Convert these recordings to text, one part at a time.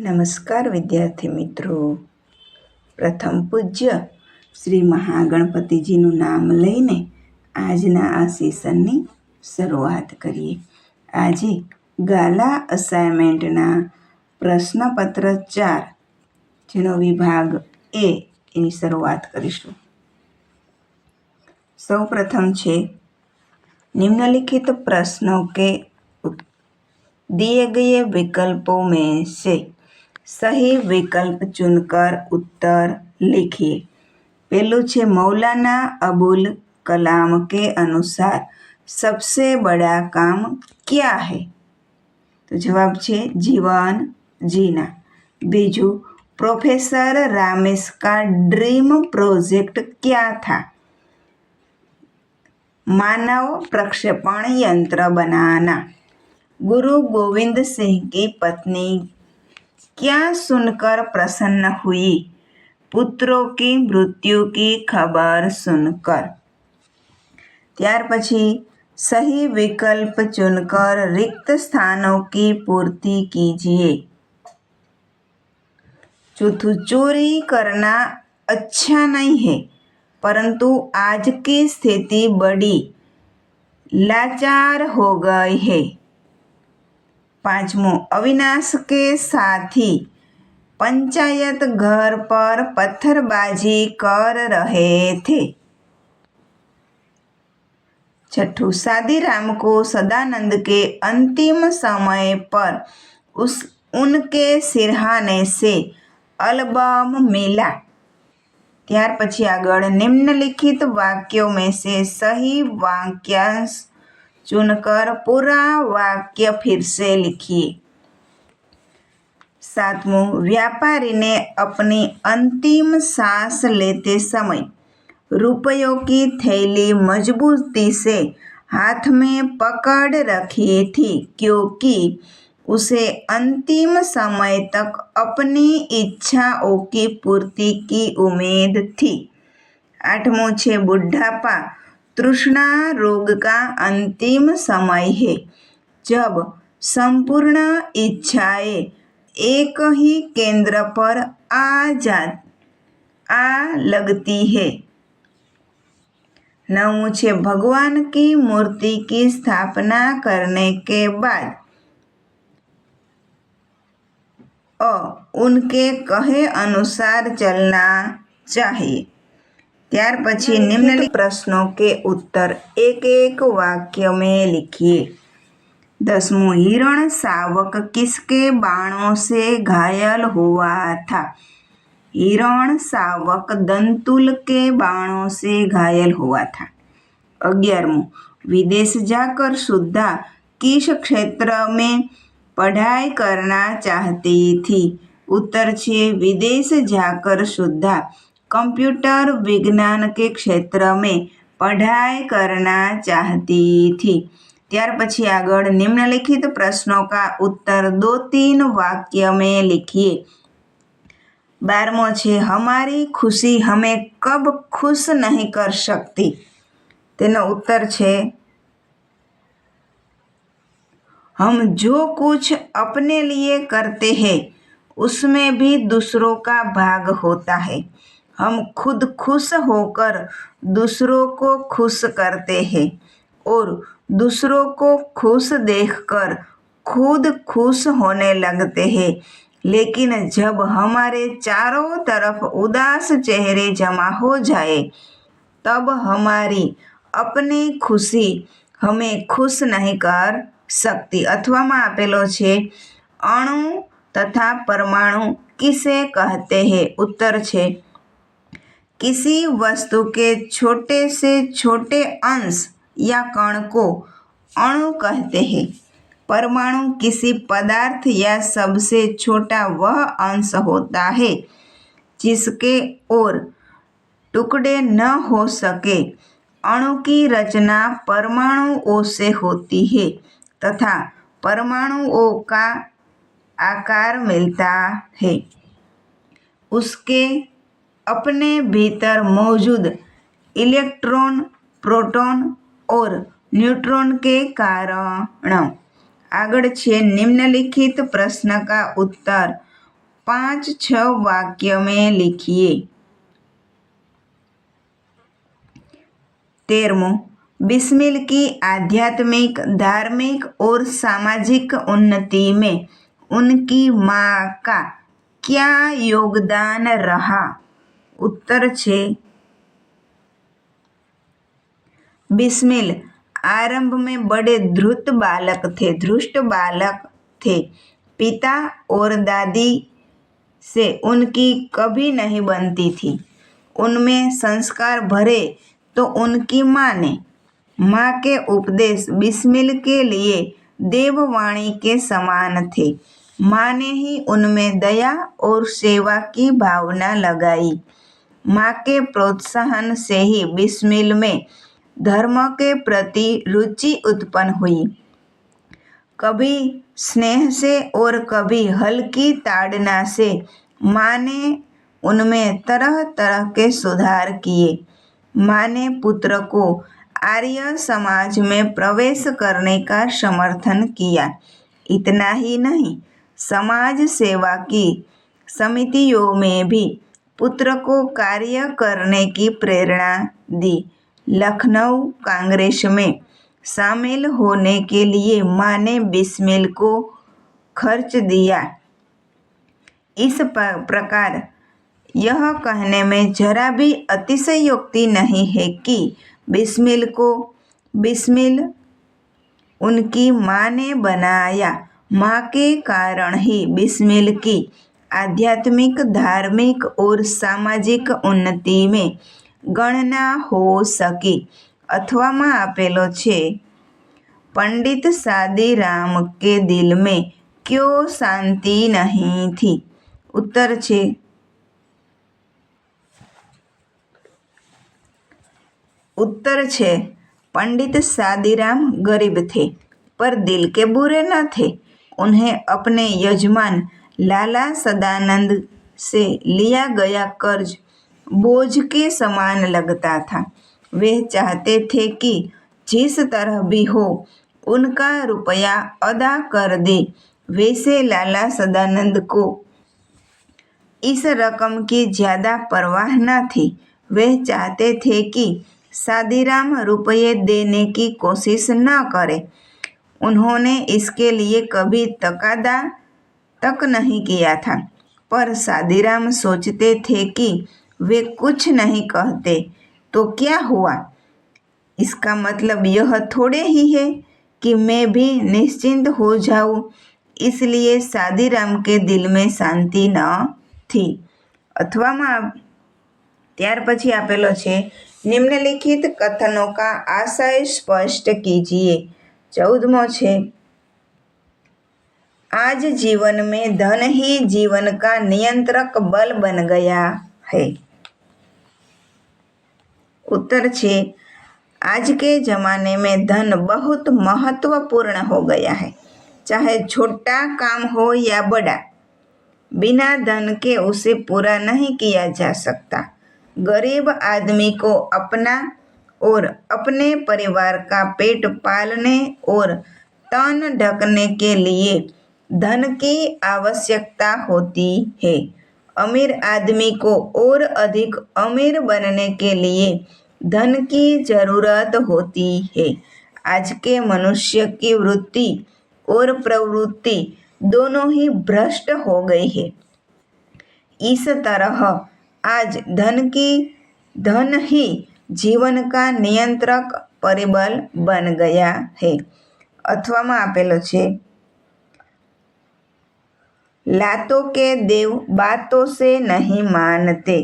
નમસ્કાર વિદ્યાર્થી મિત્રો. પ્રથમ પૂજ્ય શ્રી મહાગણપતિજીનું નામ લઈને આજના આ સેશનની શરૂઆત કરીએ. આજે ગાલા અસાઇનમેન્ટના પ્રશ્નપત્ર ચાર, જેનો વિભાગ એ, એની શરૂઆત કરીશું. સૌ પ્રથમ છે, નિમ્નલિખિત પ્રશ્નો કે દિએ ગયે વિકલ્પો મેં છે. से सही विकल्प चुनकर उत्तर लिखिए पहलू છે मौलाना अबुल कलाम के अनुसार सबसे बड़ा काम क्या है તો જવાબ છે જીવન જીના બીજું પ્રોફેસર रामेश का ड्रीम प्रोजेक्ट क्या था मानव प्रक्षेपण यंत्र बनाना गुरु गोविंद सिंह की पत्नी क्या सुनकर प्रसन्न हुई पुत्रों की मृत्यु की खबर सुनकर ત્યાર પછી सही विकल्प चुनकर रिक्त स्थानों की पूर्ति कीजिए चौथुं चोरी करना अच्छा नहीं है परंतु आज की स्थिति बड़ी लाचार हो गई है पांचवों अविनाश के साथी पंचायत घर पर पत्थरबाजी कर रहे थे छठू सादी राम को सदानंद के अंतिम समय पर उस उनके सिरहाने से अल्बम मिला ત્યાર પછી આગળ निम्नलिखित वाक्यों में से सही वाक्यांश चुनकर पूरा वाक्य फिर से लिखिए। सातवों व्यापारी ने अपनी अंतिम सांस लेते समय रुपयों की थैली मजबूती से हाथ में पकड़ रखी थी, क्योंकि उसे अंतिम समय तक अपनी इच्छाओं की पूर्ति की उम्मीद थी। आठवां छे बुढ़ापा तृष्णा रोग का अंतिम समय है। जब संपूर्ण इच्छाएँ एक ही केंद्र पर आ जा, आ लगती है। नवमुं भगवान की मूर्ति की स्थापना करने के बाद अ उनके कहे अनुसार चलना चाहिए। ત્યાર પછી निम्नलिखित प्रश्नों के उत्तर एक एक वाक्य में लिखिए दसमों हिरण शावक किसके बाणों से घायल हुआ था हिरण शावक दंतुल के बाणों से घायल हुआ था अग्यारहमों विदेश जाकर शुद्धा किस क्षेत्र में पढ़ाई करना चाहती थी उत्तर छे विदेश जाकर शुद्धा कंप्यूटर विज्ञान के क्षेत्र में पढ़ाई करना चाहती थी ત્યાર પછી આગળ निम्नलिखित प्रश्नों का उत्तर दो तीन वाक्य में लिखिए बारमो છે हमारी खुशी हमें कब खुश नहीं कर सकती તેનો ઉત્તર છે हम जो कुछ अपने लिए करते हैं उसमें भी दूसरों का भाग होता है हम खुद खुश होकर दूसरों को खुश करते हैं और दूसरों को खुश देखकर खुद खुश होने लगते हैं लेकिन जब हमारे चारों तरफ उदास चेहरे जमा हो जाए तब हमारी अपनी खुशी हमें खुश नहीं कर सकती અથવામાં આપેલો છે અણુ તથા પરમાણુ किसे कहते हैं उत्तर છે किसी वस्तु के छोटे से छोटे अंश या कण को अणु कहते हैं। परमाणु किसी पदार्थ या सबसे छोटा वह अंश होता है, जिसके और टुकड़े न हो सके। अणु की रचना परमाणुओं से होती है तथा परमाणुओं का आकार मिलता है। उसके अपने भीतर मौजूद इलेक्ट्रॉन प्रोटॉन और न्यूट्रॉन के कारण આગળ છે નિમ્નલિખિત પ્રશ્ન કા ઉત્તર पांच छह वाक्य में लिखिए तेरमो बिस्मिल की आध्यात्मिक धार्मिक और सामाजिक उन्नति में उनकी माँ का क्या योगदान रहा उत्तर छे। बिस्मिल, आरंभ में बड़े ध्रुत बालक थे, धृष्ट बालक थे। पिता और दादी से उनकी कभी नहीं बनती थी। उनमें संस्कार भरे तो उनकी माँ ने माँ के उपदेश बिस्मिल के लिए देववाणी के समान थे। माँ ने ही उनमें दया और सेवा की भावना लगाई। माँ के प्रोत्साहन से ही बिस्मिल में धर्म के प्रति रुचि उत्पन्न हुई। कभी स्नेह से और कभी हल्की ताड़ना से माँ ने उनमें तरह तरह के सुधार किए। माँ ने पुत्र को आर्य समाज में प्रवेश करने का समर्थन किया। इतना ही नहीं, समाज सेवा की समितियों में भी पुत्र को कार्य करने की प्रेरणा दी। लखनऊ, कांग्रेस में शामिल होने के लिए माँ ने बिस्मिल को खर्च दिया। इस प्रकार यह कहने में जरा भी अतिशयोक्ति नहीं है कि बिस्मिल को बिस्मिल उनकी माँ ने बनाया। माँ के कारण ही बिस्मिल की आध्यात्मिक धार्मिक और सामाजिक उन्नति में ગણના હો શકે અથવામાં આપેલો છે પંડિત સાદીરામ કે દિલ મેં ક્યો શાંતિ નહીં થી ઉત્તર છે उत्तर छे पंडित सादीराम गरीब थे पर दिल के बुरे न थे उन्हें अपने यजमान लाला सदानंद से लिया गया कर्ज बोझ के समान लगता था। वे चाहते थे कि जिस तरह भी हो, उनका रुपया अदा कर दे। वैसे लाला सदानंद को इस रकम की ज़्यादा परवाह न थी। वे चाहते थे कि सादीराम रुपये देने की कोशिश न करे। उन्होंने इसके लिए कभी तकादा तक नहीं किया था। पर शादीराम सोचते थे कि वे कुछ नहीं कहते। तो क्या हुआ? इसका मतलब यह थोड़े ही है कि मैं भी निश्चिंत हो जाऊँ, इसलिए सादीराम के दिल में शांति न थी। अथवा म्यार पछी આપેલો છે कथनों का आशय स्पष्ट कीजिए। કીજીએ ચૌદમો છે आज जीवन में धन ही जीवन का नियंत्रक बल बन गया है। उत्तर छे, आज के ज़माने में धन बहुत महत्वपूर्ण हो गया है। चाहे छोटा काम हो या बड़ा, बिना धन के उसे पूरा नहीं किया जा सकता। गरीब आदमी को अपना और अपने परिवार का पेट पालने और तन ढकने के लिए धन की आवश्यकता होती है अमीर आदमी को और अधिक अमीर बनने के लिए धन की जरूरत होती है आज के मनुष्य की वृत्ति और प्रवृत्ति दोनों ही भ्रष्ट हो गई है इस तरह आज धन की धन ही जीवन का नियंत्रक परिबल बन गया है અથવામાં આપેલો છે लातों के देव बातों से नहीं मानते।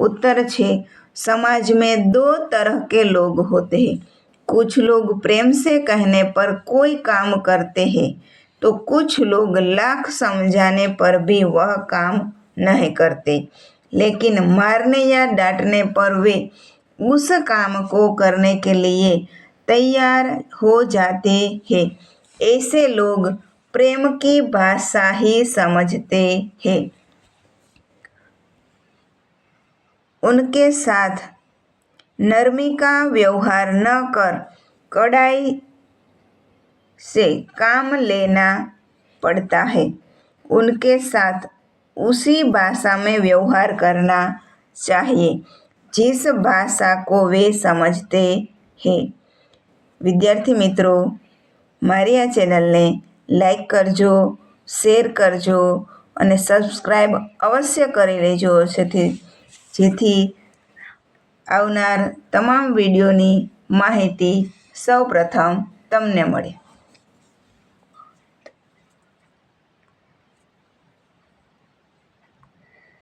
उत्तर छे, समाज में दो तरह के लोग होते हैं। कुछ लोग प्रेम से कहने पर कोई काम करते हैं तो कुछ लोग लाख समझाने पर भी वह काम नहीं करते। लेकिन मारने या डांटने पर वे उस काम को करने के लिए तैयार हो जाते हैं। ऐसे लोग प्रेम की भाषा ही समझते हैं उनके साथ नरमी का व्यवहार न कर कड़ाई से काम लेना पड़ता है उनके साथ उसी भाषा में व्यवहार करना चाहिए जिस भाषा को वे समझते हैं વિદ્યાર્થી મિત્રો મારી આ ચેનલને લાઈક કરજો, શેર કરજો અને સબસ્ક્રાઈબ અવશ્ય કરી લેજો જેથી જેથી આવનાર તમામ વિડીયોની માહિતી સૌપ્રથમ તમને મળે.